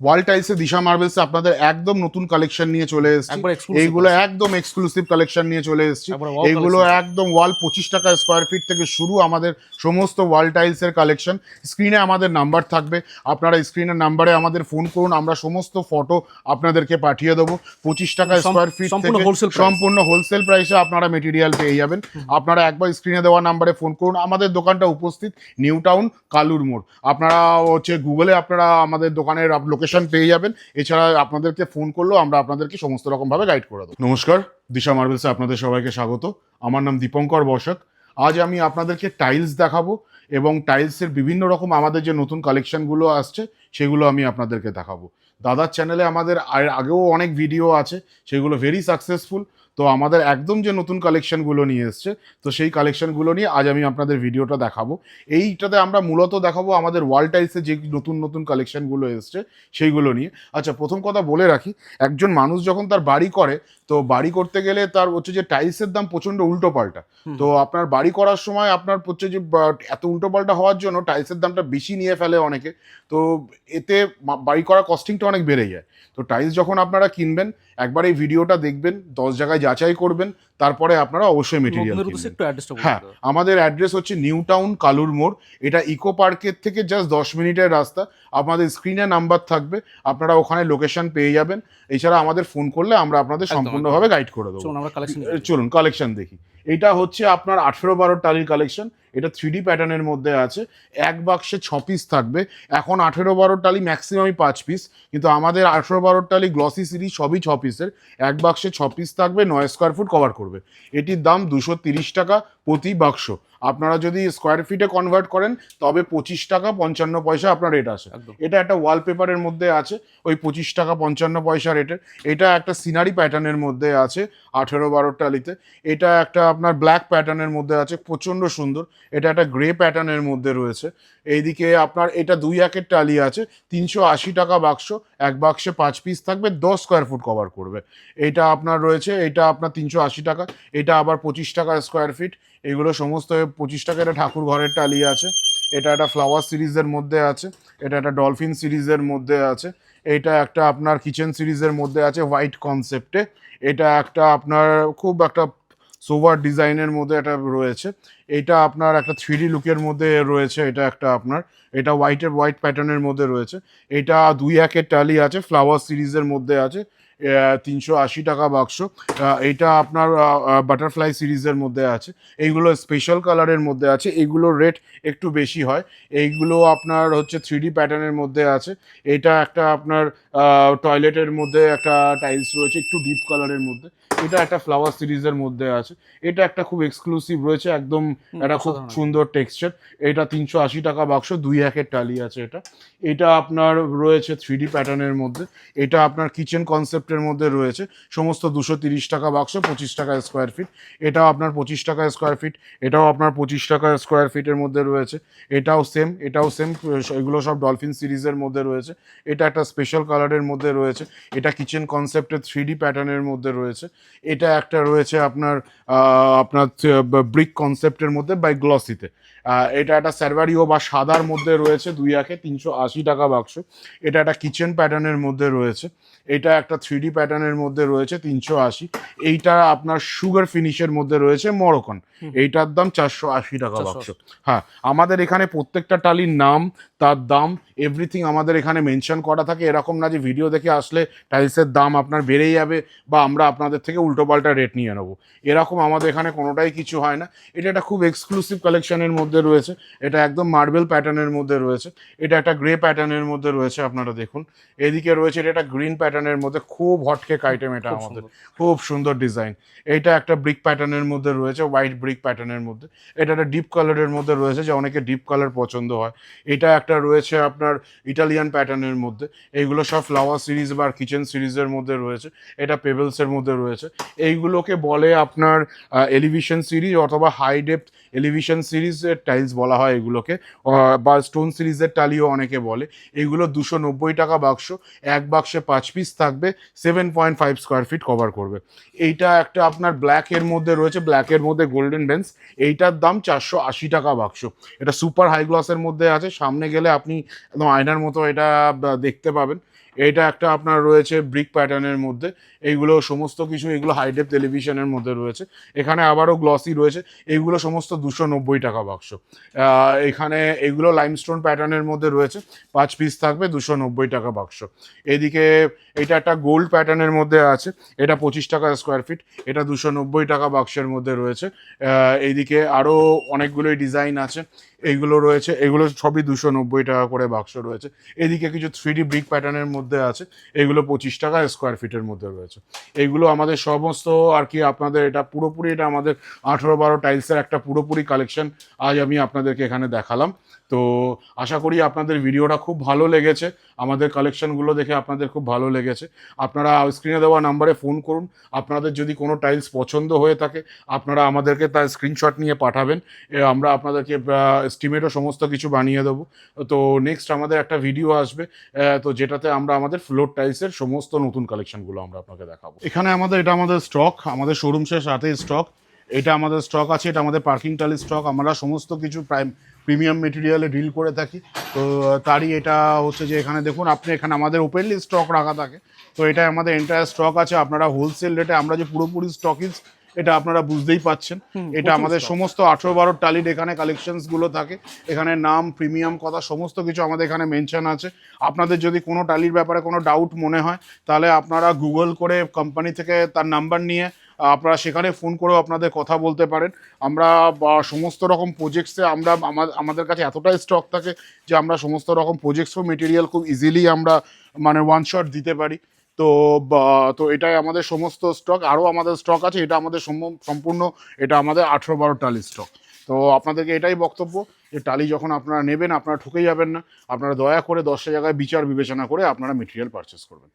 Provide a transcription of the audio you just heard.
ওয়াল টাইলসে দিশা মার্বেলসে আপনাদের একদম নতুন কালেকশন নিয়ে চলে এসেছি। এইগুলো একদম এক্সক্লুসিভ কালেকশন নিয়ে চলে এসেছি। এইগুলো একদম ওয়াল পঁচিশ টাকা স্কোয়ার ফিট থেকে শুরু আমাদের সমস্ত ওয়াল টাইলসের কালেকশন স্ক্রিনে আমাদের নাম্বার থাকবে। আপনারা স্ক্রিনের নাম্বারে আমাদের ফোন করুন। আমরা সমস্ত ফটো আপনাদেরকে পাঠিয়ে দেবো। পঁচিশ টাকা স্কোয়ার ফিট থেকে সম্পূর্ণ হোলসেল প্রাইসে আপনারা মেটেরিয়াল পেয়ে যাবেন। আপনারা একবার স্ক্রিনে দেওয়া নাম্বারে ফোন করুন। আমাদের দোকানটা উপস্থিত নিউ টাউন কালুর মোড়। আপনারা হচ্ছে গুগলে আপনারা আমাদের দোকানের লোকেশন পেয়ে যাবেন। এছাড়া আপনাদেরকে ফোন করলেও আমরা আপনাদেরকে সমস্ত রকম ভাবে গাইড করে দেবো। নমস্কার, দিশা মার্বেলসে আপনাদের সবাইকে স্বাগত। আমার নাম দীপঙ্কর বসাক আজ আমি আপনাদেরকে টাইলস দেখাবো এবং টাইলসের বিভিন্ন রকম আমাদের যে নতুন কালেকশনগুলো আসছে, সেগুলো আমি আপনাদেরকে দেখাবো। দাদার চ্যানেলে আমাদের আগেও অনেক ভিডিও আছে, সেগুলো ভেরি সাকসেসফুল তো আমাদের একদম যে নতুন কালেকশনগুলো নিয়ে এসছে তো সেই কালেকশনগুলো নিয়ে আজ আমি আপনাদের ভিডিওটা দেখাবো। এইটাতে আমরা মূলত দেখাবো আমাদের ওয়াল টাইলসে যে নতুন নতুন কালেকশনগুলো এসছে সেইগুলো নিয়ে। আচ্ছা প্রথম কথা বলে রাখি একজন মানুষ যখন তার বাড়ি করে তো বাড়ি করতে গেলে তার হচ্ছে যে টাইলসের দাম প্রচণ্ড উল্টো পাল্টা তো আপনার বাড়ি করার সময় আপনার হচ্ছে যে এত উল্টো পাল্টা হওয়ার জন্য টাইলসের দামটা বেশি নিয়ে ফেলে অনেকে। তো এতে বাড়ি করার কস্টিংটা অনেক বেড়ে যায়। তো টাইলস যখন আপনারা কিনবেন একবার এই ভিডিওটা দেখবেন দশ জায়গায় যাচাই করবেন তারপরে আপনারা অবশ্যই মেটেরিয়াল হ্যাঁ আমাদের অ্যাড্রেস হচ্ছে নিউ টাউন কালুর মোড় এটা ইকো পার্কের থেকে জাস্ট দশ মিনিটের রাস্তা। আপনাদের স্ক্রিনে নাম্বার থাকবে আপনারা ওখানে লোকেশন পেয়ে যাবেন। এছাড়া আমাদের ফোন করলে আমরা আপনাদের সম্পূর্ণভাবে গাইড করে দেবো। কালেকশন চলুন কালেকশন দেখি। এটা হচ্ছে আপনার আঠেরো বারো টালির কালেকশন এটা থ্রি প্যাটার্নের মধ্যে আছে। এক বাক্সে ছ পিস থাকবে। এখন আঠেরো বারো টালি ম্যাক্সিমামই পাঁচ পিস কিন্তু আমাদের আঠেরো বারো টালি গ্লসি সিরিজ সবই ছ পিসের এক বাক্সে ছ পিস থাকবে, নয় স্কোয়ার ফুট কভার করবে। এটির দাম দুশো তিরিশ টাকা প্রতি বাক্স। আপনারা যদি স্কোয়ার ফিটে কনভার্ট করেন তবে পঁচিশ টাকা পঞ্চান্ন পয়সা আপনার রেট আসে। এটা একটা ওয়ালপেপারের মধ্যে আছে ওই পঁচিশ টাকা পঞ্চান্ন পয়সা রেটের এটা একটা সিনারি প্যাটার্নের মধ্যে আছে আঠেরো বারো টালিতে। এটা একটা আপনার ব্ল্যাক প্যাটার্নের মধ্যে আছে প্রচণ্ড সুন্দর। এটা একটা গ্রে প্যাটার্নের মধ্যে রয়েছে। এইদিকে আপনার এটা দুই একের টালি আছে তিনশো আশি টাকা বাক্স এক বাক্সে পাঁচ পিস থাকবে দশ স্কোয়ার ফুট কভার করবে। এটা আপনার রয়েছে এটা আপনার তিনশো আশি টাকা এটা আবার পঁচিশ টাকা স্কোয়ার ফিট এগুলো সমস্ত পঁচিশ টাকা এটা ঠাকুর ঘরের টালি আছে। এটা একটা ফ্লাওয়ার সিরিজের মধ্যে আছে। এটা একটা ডলফিন সিরিজের মধ্যে আছে। এটা একটা আপনার কিচেন সিরিজের মধ্যে আছে হোয়াইট কনসেপ্টে এটা একটা আপনার খুব একটা সোভার ডিজাইনের মধ্যে এটা রয়েছে। এটা আপনার একটা থ্রি লুকের মধ্যে রয়েছে এটা একটা আপনার। এটা হোয়াইটের হোয়াইট প্যাটার্নের মধ্যে রয়েছে। এটা দুই একের টালি আছে ফ্লাওয়ার সিরিজের মধ্যে আছে। তিনশো আশি টাকা বাক্স। এটা আপনার বাটারফ্লাই সিরিজের মধ্যে আছে। এইগুলো স্পেশাল কালারের মধ্যে আছে। এইগুলোর রেট একটু বেশি হয়। এইগুলো আপনার হচ্ছে থ্রি ডি প্যাটার্নের মধ্যে আছে। এটা একটা আপনার টয়লেটের মধ্যে একটা টাইলস রয়েছে একটু ডিপ কালারের মধ্যে। এটা একটা ফ্লাওয়ার সিরিজের মধ্যে আছে। এটা একটা খুব এক্সক্লুসিভ রয়েছে একদম একটা খুব সুন্দর টেক্সচার এটা তিনশো আশি টাকা বাক্স দুই একের টালি আছে এটা। এটা আপনার রয়েছে থ্রি ডি প্যাটার্নের মধ্যে। এটা আপনার কিচেন কনসেপ্টের মধ্যে রয়েছে। সমস্ত দুশো তিরিশ টাকা বাক্স পঁচিশ টাকা স্কোয়ার ফিট এটাও আপনার পঁচিশ টাকা স্কোয়ার ফিট এটাও আপনার পঁচিশ টাকা স্কোয়ার ফিটের মধ্যে রয়েছে। এটাও সেম এটাও সেম এগুলো সব ডলফিন সিরিজের মধ্যে রয়েছে। এটা একটা স্পেশাল কালারের মধ্যে রয়েছে। এটা কিচেন কনসেপ্টের থ্রি ডি প্যাটার্নের মধ্যে রয়েছে। এটা একটা রয়েছে আপনার আপনার ব্রিক কনসেপ্টের মধ্যে বাই গ্লসিতে এটা একটা স্যারভারিও বা সাদার মধ্যে রয়েছে দুই একে তিনশো আশি টাকা বাক্স এটা একটা কিচেন প্যাটার্নের মধ্যে রয়েছে। এটা একটা থ্রি ডি প্যাটার্নের মধ্যে রয়েছে তিনশো আশি। এইটা আপনার সুগার ফিনিশের মধ্যে রয়েছে মরকন এইটার দাম চারশো আশি টাকা 480 বাক্স হ্যাঁ আমাদের এখানে প্রত্যেকটা টালির নাম তার দাম এভরিথিং আমাদের এখানে মেনশন করা থাকে। এরকম না যে ভিডিও দেখে আসলে টাইলসের দাম আপনার বেড়েই যাবে বা আমরা আপনাদের থেকে উল্টোপাল্টা রেট নিয়ে নেব। এরকম আমাদের এখানে কোনোটাই কিছু হয় না। এটা একটা খুব এক্সক্লুসিভ কালেকশনের মধ্যে রয়েছে। এটা একদম মার্বেল প্যাটার্নের মধ্যে রয়েছে। এটা একটা গ্রে প্যাটার্নের মধ্যে রয়েছে আপনারা দেখুন। এদিকে রয়েছে এটা একটা গ্রিন প্যাটার্নের মধ্যে খুব হটকেক আইটেম এটা খুব আমাদের। খুব সুন্দর ডিজাইন এটা একটা ব্রিক প্যাটার্নের মধ্যে রয়েছে হোয়াইট ব্রিক প্যাটার্নের মধ্যে। এটা একটা ডিপ কালারের মধ্যে রয়েছে যে অনেকে ডিপ কালার পছন্দ হয়। এটা একটা রয়েছে আপনার ইটালিয়ান প্যাটার্নের মধ্যে। এইগুলো সব ফ্লাওয়ার সিরিজ বা কিচেন সিরিজের মধ্যে রয়েছে। এটা পেবেলসের মধ্যে রয়েছে। এইগুলোকে বলে আপনার এলিভিশন সিরিজ অথবা হাই ডেপথ এলিভিশন সিরিজের টাইলস বলা হয় এগুলোকে। বা স্টোন সিরিজের টালিও অনেকে বলে। এইগুলো দুশো নব্বই টাকা বাক্স এক বাক্সে পাঁচ পিস থাকবে। Seven point five square feet cover করবে। এইটা একটা আপনার ব্ল্যাকের মধ্যে রয়েছে ব্ল্যাকের মধ্যে গোল্ডেন বেঞ্চ এইটার দাম চারশো আশি টাকা বাক্স। এটা সুপার হাই গ্লসের মধ্যে আছে। সামনে গেলে আপনি একদম আয়নার মতো এটা দেখতে পাবেন। এটা একটা আপনার রয়েছে ব্রিক প্যাটার্নের মধ্যে। এইগুলো সমস্ত কিছু, এগুলো হাইডেপ টেলিভিশনের মধ্যে রয়েছে। এখানে আবারও গ্লসি রয়েছে। এইগুলো সমস্ত দুশো নব্বই টাকা বাক্স। এখানে এগুলো লাইমস্টোন প্যাটার্নের মধ্যে রয়েছে। পাঁচ পিস থাকবে, দুশো নব্বই টাকা বাক্স। এদিকে এটা একটা গোল্ড প্যাটার্নের মধ্যে আছে। এটা পঁচিশ টাকা স্কোয়ার ফিট এটা দুশো নব্বই টাকা বাক্সের মধ্যে রয়েছে। এইদিকে আরও অনেকগুলোই ডিজাইন আছে। এইগুলো রয়েছে। এগুলো সবই দুশো নব্বই টাকা করে বাক্স রয়েছে। এদিকে কিছু থ্রি ডি ব্রিক প্যাটার্নের মধ্যে আছে, এগুলো পঁচিশ টাকা স্কোয়ার ফিটের মধ্যে রয়েছে। এগুলো আমাদের সমস্ত আর কি আপনাদের এটা পুরোপুরি এটা আমাদের আঠেরো বারো টাইলসের একটা পুরোপুরি কালেকশন আজ আমি আপনাদেরকে এখানে দেখালাম। তো আশা করি আপনাদের ভিডিওটা খুব ভালো লেগেছে। আমাদের কালেকশনগুলো দেখে আপনাদের খুব ভালো লেগেছে। আপনারা স্ক্রিনে দেওয়া নাম্বারে ফোন করুন। আপনাদের যদি কোনো টাইলস পছন্দ হয়ে থাকে, আপনারা আমাদেরকে তার স্ক্রিনশট নিয়ে পাঠাবেন। আমরা আপনাদেরকে এস্টিমেটও সমস্ত কিছু বানিয়ে দেবো। তো নেক্সট আমাদের একটা ভিডিও আসবে। তো যেটাতে আমরা আমাদের ফ্লোর টাইলসের সমস্ত নতুন কালেকশনগুলো আমরা আপনাকে দেখাবো। এখানে আমাদের, এটা আমাদের স্টক আমাদের শোরুম শেষ সাথে স্টক এটা আমাদের স্টক আছে এটা আমাদের পার্কিং টালির স্টক আমরা সমস্ত কিছু প্রাইম প্রিমিয়াম মেটেরিয়ালে ডিল করে থাকি। তো তারই এটা হচ্ছে যে এখানে দেখুন আপনি এখানে আমাদের ওপেনলি স্টক রাখা থাকে। তো এটা আমাদের এন্টায়ার স্টক আছে আপনারা হোলসেল রেটে আমরা যে পুরোপুরি স্টকিজ এটা আপনারা বুঝতেই পাচ্ছেন। এটা আমাদের সমস্ত আঠেরো বারো টালির এখানে কালেকশনসগুলো থাকে। এখানে নাম প্রিমিয়াম কথা সমস্ত কিছু আমাদের এখানে মেনশন আছে। আপনাদের যদি কোনো টালির ব্যাপারে কোনো ডাউট মনে হয় তাহলে আপনারা গুগল করে কোম্পানি থেকে তার নাম্বার নিয়ে আপনারা সেখানে ফোন করেও আপনাদের কথা বলতে পারেন। আমরা সমস্ত রকম প্রজেক্টসে আমরা আমা- আমাদের কাছে এতটাই স্টক থাকে যে আমরা সমস্ত রকম প্রজেক্টসও মেটেরিয়াল খুব ইজিলি আমরা মানে ওয়ান শট দিতে পারি। তো তো এটাই আমাদের সমস্ত স্টক আরও আমাদের স্টক আছে, এটা আমাদের সম- সম্পূর্ণ, এটা আমাদের আঠেরো বারো টালি স্টক তো আপনাদেরকে এটাই বক্তব্য যে টালি যখন আপনারা নেবেন, আপনারা ঠকে যাবেন না। আপনারা দয়া করে দশটা জায়গায় বিচার বিবেচনা করে আপনারা মেটেরিয়াল পারচেস করবেন।